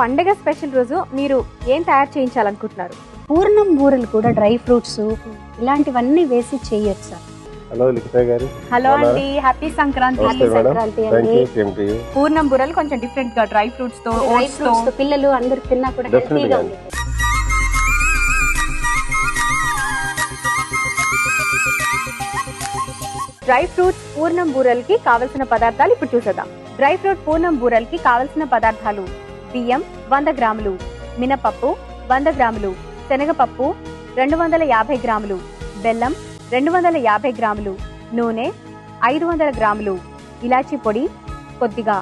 పండగ స్పెషల్ రోజు మీరు ఏం తయారు చేయించాలనుకుంటున్నారు? పూర్ణం బూరెలు కూడా డ్రై ఫ్రూట్స్ ఇలాంటివన్నీ వేసి చేయొచ్చు సార్. హలో లిఖిత గారు. హలో. అండి హ్యాపీ సంక్రాంతి. సంక్రాంతి అండి. పూర్ణం బుర్రలు కొంచెం డిఫరెంట్గా డ్రై ఫ్రూట్స్తో డ్రై oats తో. ఫ్రూట్స్తో పిల్లలు అందరు తిన్నా కూడా Definitely హెల్తీగా డ్రై ఫ్రూట్స్ పూర్ణం బూరలకి కావలసిన పదార్థాలు ఇప్పుడు చూసేద్దాం. డ్రై ఫ్రూట్ పూర్ణం బూరలకి కావలసిన పదార్థాలు బియ్యం వంద గ్రాములు మినపప్పు వంద గ్రాములు శనగపప్పు రెండు వందల యాభై గ్రాములు బెల్లం రెండు వందల యాభై గ్రాములు నూనె ఐదు వందల గ్రాములు ఇలాచీ పొడి కొద్దిగా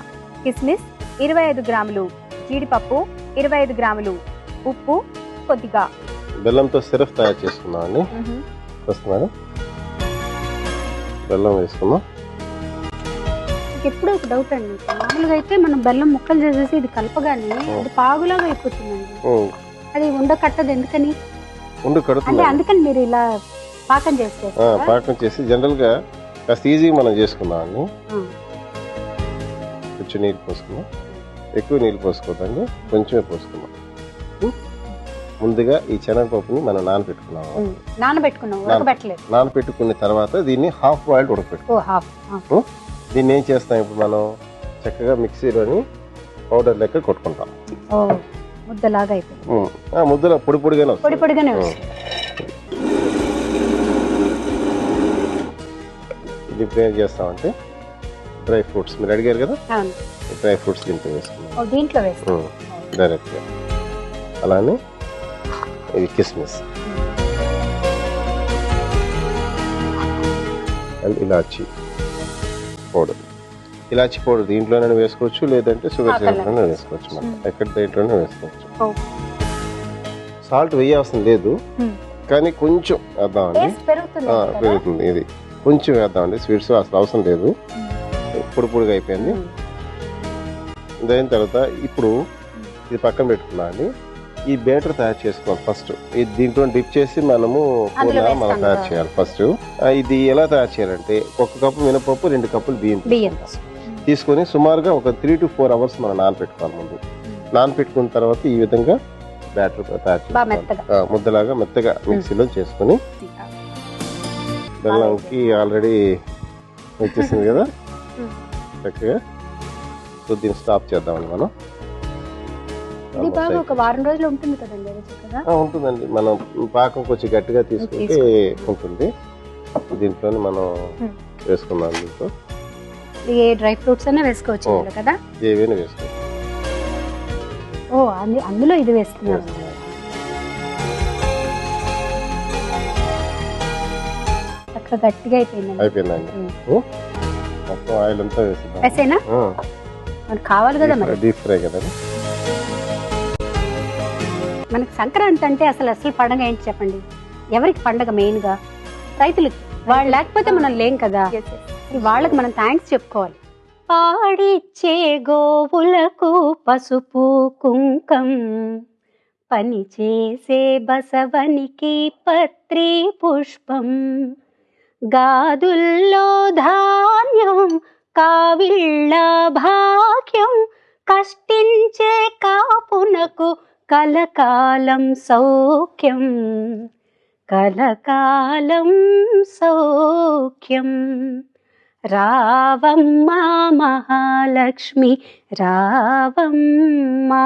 కిస్మిస్ ఇరవై ఐదు గ్రాములు జీడిపప్పు ఇరవై ఐదు గ్రాములు ఉప్పు కొద్దిగా. బెల్లంతో సిరప్ తయారు చేసుకుందాం అండి ఫస్ట్ మేడం బెల్లం వేసుకుందాం. నాకు ఎప్పుడూ ఒక డౌట్ అండి. మామూలుగా అయితే మనం బెల్లం ముక్కలు చేసేసి ఇది కలపగానే అది పాగులాగా అయిపోతుందండి. అది ఉండకట్టదు ఎందుకని? ఉండు అంటే కడుతుంది అందుకని మీరు ఇలా పాకం ఆ, చేస్తారు పాకం చేసి జనరల్గా కాస్త ఈజీగా మనం చేసుకుందాం అండి. కొంచెం నీళ్ళు పోసుకుందాం. ఎక్కువ నీళ్ళు పోసుకోవద్దండి కొంచెమే పోసుకుందాం. ఉం? ముందుగా ఈ శనగపప్పుని మనం నానబెట్టుకున్నాము నానబెట్టుకున్నాం ఉడకబెట్టలేదు. నానబెట్టుకున్న తర్వాత దీన్ని హాఫ్ బాయిల్డ్ ఉడకపెట్టుకున్నాం ఓ హాఫ్ దీన్ని ఏం చేస్తాం ఇప్పుడు మనం చక్కగా మిక్సీలోని పౌడర్ లెక్క కొట్టుకుంటాం. ఓ ముద్దలాగా అయిపోయింది. ఉం. ఆ ముద్దలో పొడి పొడిగానే పొడి వస్తుంది పొడిగానే. వస్తుంది. ఇది ఇప్పుడు ఏం చేస్తామంటే డ్రై ఫ్రూట్స్. మీరు అడిగారు కదా? అవును. డ్రై ఫ్రూట్స్ దీంట్లో వేసుకున్నాం ఓ దీంట్లో వేస్తాం. డైరెక్ట్గా. అలానే ఇది కిస్మిస్. అండ్ ఇలాచి. పౌడర్ ఇలాచి పౌడర్ దీంట్లోనే వేసుకోవచ్చు లేదంటే షుగర్. సిరప్లోనే వేసుకోవచ్చు. మనం. ఎక్కడ దీంట్లోనే వేసుకోవచ్చు. సాల్ట్ వేయాల్సిన లేదు. కానీ కొంచెం వేద్దామండి. పెరుగుతుంది ఇది. కొంచెం వేద్దామండి స్వీట్స్ అసలు అవసరం లేదు. పొడి పొడిగా అయిపోయింది. దాని తర్వాత ఇప్పుడు ఇది పక్కన పెట్టుకున్నా అండి. ఈ బేటర్ తయారు చేసుకోవాలి ఫస్ట్. ఇది దీంట్లో డిప్ చేసి మనము పూర్ణ మనం తయారు. చేయాలి ఫస్ట్. ఇది ఎలా తయారు చేయాలంటే ఒక కప్పు మినపప్పు రెండు కప్పులు బియ్యం బియ్యం తీసుకొని సుమారుగా ఒక త్రీ టు ఫోర్ అవర్స్ మనం నానపెట్టుకోవాలి ముందు. నానపెట్టుకున్న తర్వాత ఈ విధంగా బ్యాటర్ తయారు చేసుకోవాలి. ముద్దలాగా మెత్తగా మిక్సీలో చేసుకొని బెల్లంకి ఆల్రెడీ వచ్చేసింది కదా. ఉం. చక్కగా సో దీన్ని స్టాప్ చేద్దామండి మనం. ఇది బాగా ఒక వారం రోజులు ఉంటుంది కదండి చక్కగా? ఉంటుందండి. మనం పాకం కొంచెం గట్టిగా తీసుకుంటే ఉంటుంది. దీంట్లోనే మనం. వేసుకుందాం దీంట్లో ఏ డ్రై ఫ్రూట్స్ అయినా వేసుకోవచ్చు కదా? ఏవైనా వేసుకోవచ్చు. ఓ అందు- అందులో ఇది వేస్తున్నారు చక్కగా గట్టిగా అయిపోయిందండి. అయిపోయిందండి? మొత్తం ఆయిల్ అంతా వేసుకుందాం కావాలి కదా డీప్ ఫ్రై కదండి. మనకి సంక్రాంతి అంటే అసలు అసలు పండగ ఏంటి చెప్పండి? ఎవరికి పండగ మెయిన్గా? రైతులకి. వాళ్ళు లేకపోతే మనం లేం కదా? వాళ్ళకి మనం థ్యాంక్స్ చెప్పుకోవాలి. పాడిచ్చే గోవులకు పసుపు కుంకం. పని చేసే బసవనికి పత్రి పుష్పం. గాదుల్లో ధాన్యం కావిళ్ళ భాగ్యం. కష్టించే కాపునకు కలకాలం సౌఖ్యం కలకాలం సౌఖ్యం. రావమ్మా మహాలక్ష్మి రావమ్మా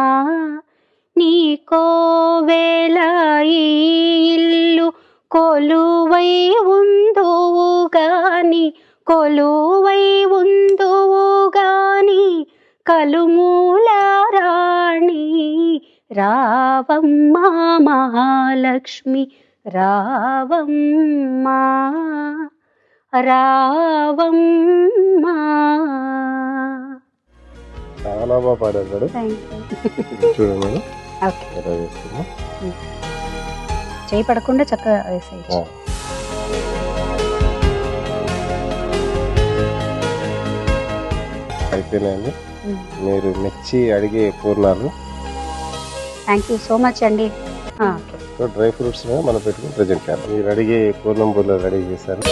నీ కోవేల ఈ ఇల్లు కొలువై ఉందువు గాని కొలువై ఉందువు గాని కలుమూల రావమ్మా మహాలక్ష్మి రావమ్మా రావమ్మా. చాలా బాగా పాడారు. మేడం థ్యాంక్ ఇది చూడండి మేడం. ఓకే ఎలా వేస్తున్నాం చేయి పడకుండా చక్కగా వేసేయచ్చు. అయిపోయినాయండి. మీరు మెచ్చి అడిగే పూర్ణాలు థ్యాంక్ యూ సో మచ్ అండి డ్రై ఫ్రూట్స్ మనం పెట్టుకుని ప్రజెంట్ చేయాలి మీరు అడిగే పూర్ణం బుర్రలు రెడీ చేశారు.